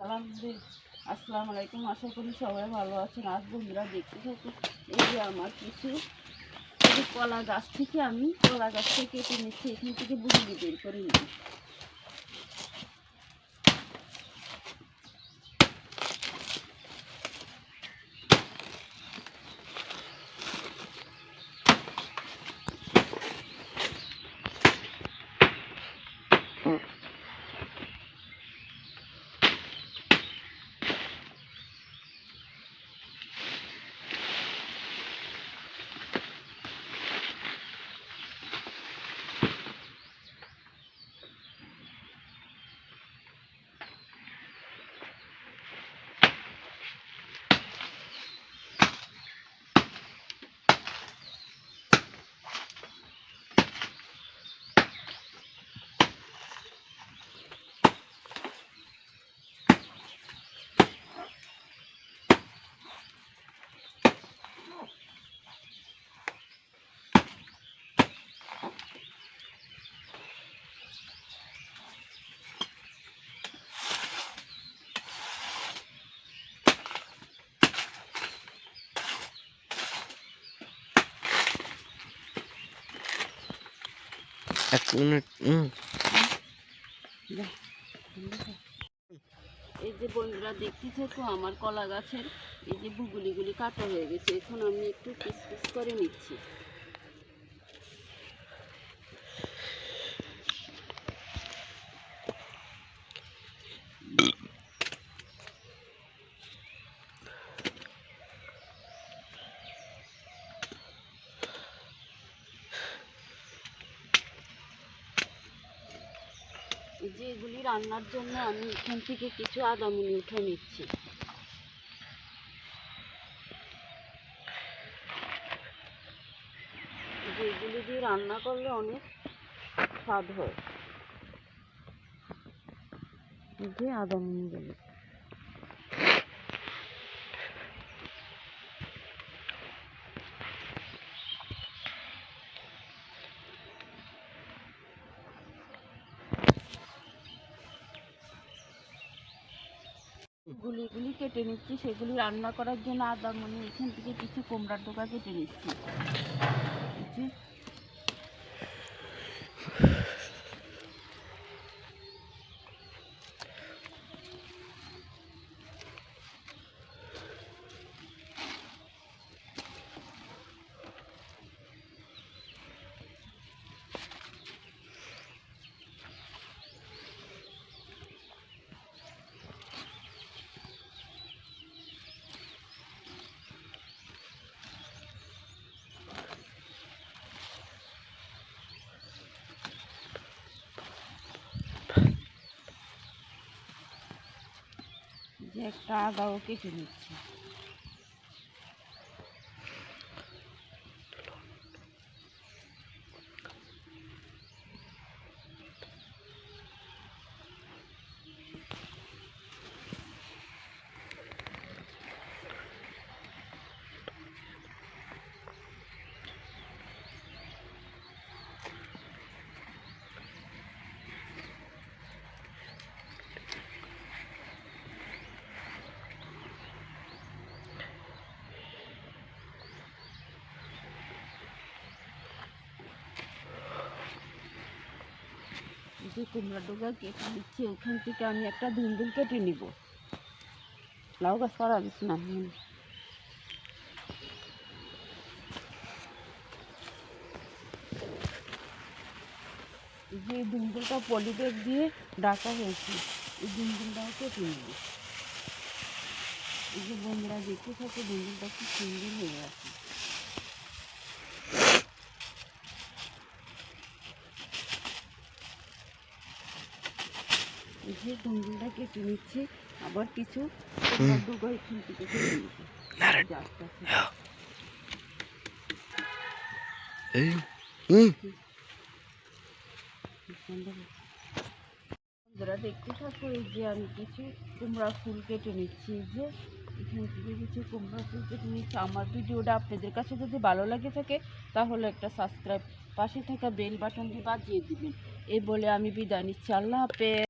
সালাম দিন আসসালামু আলাইকুম, আশা করি সবাই ভালো আছেন। আজ বন্ধুরা দেখতে থাকুন, এই যে আমার কিছু কলা গাছ থেকে আমি কলা গাছ থেকে কেটে নিচ্ছি এখান থেকে বুঝলি বের করে নিই। এক মিনিট এই যে বন্ধুরা দেখতে তো আমার কলা গাছের এই যে বুগুলিগুলি কাটা হয়ে গেছে। এখন আমি একটু পিস পিস করে নিচ্ছি। এই যে এগুলি রান্নার জন্য আমি এখান থেকে কিছু আদামনি উঠে নিচ্ছি। যেগুলি দিয়ে রান্না করলে অনেক স্বাদ হয়। যে আদামনিগুলি গুলিগুলি কেটে নিচ্ছি, সেগুলি রান্না করার জন্য আদা মনে এখান থেকে কিছু কুমড়ার ডোকা কেটে নিচ্ছি। একটা আদাও কেটে নিচ্ছি। যে কুমড়া ডোকা কেটে নিচ্ছি ওখান থেকে আমি একটা ধুন্দুল কেটে নিব। লাউ গাছ গেছে না যে ধুন্দুলটা পলিব্যাগ দিয়ে ডাকা হয়েছে, এই ধুন্দুলটাও কেটে নিব। এই যে বন্ধুরা দেখতে থাকে, ধুন্দুলটা খুব সুন্দর হয়ে আছে। যে ধুন্দুলটা কেটে নিচ্ছি। আবার কিছু কেটে এই। হুম। বন্ধুরা দেখতে থাকো এই যে আমি কিছু কুমড়া ফুল কেটে নিচ্ছি। এই যে এখান থেকে কিছু কুমড়া ফুল কেটে নিচ্ছি। আমার ভিডিওটা আপনাদের কাছে যদি ভালো লাগে থাকে তাহলে একটা সাবস্ক্রাইব পাশে থাকা বেল বাটনটি বাজিয়ে দিবেন। এই বলে আমি বিদায় নিচ্ছি। আল্লাহ হাফেজ।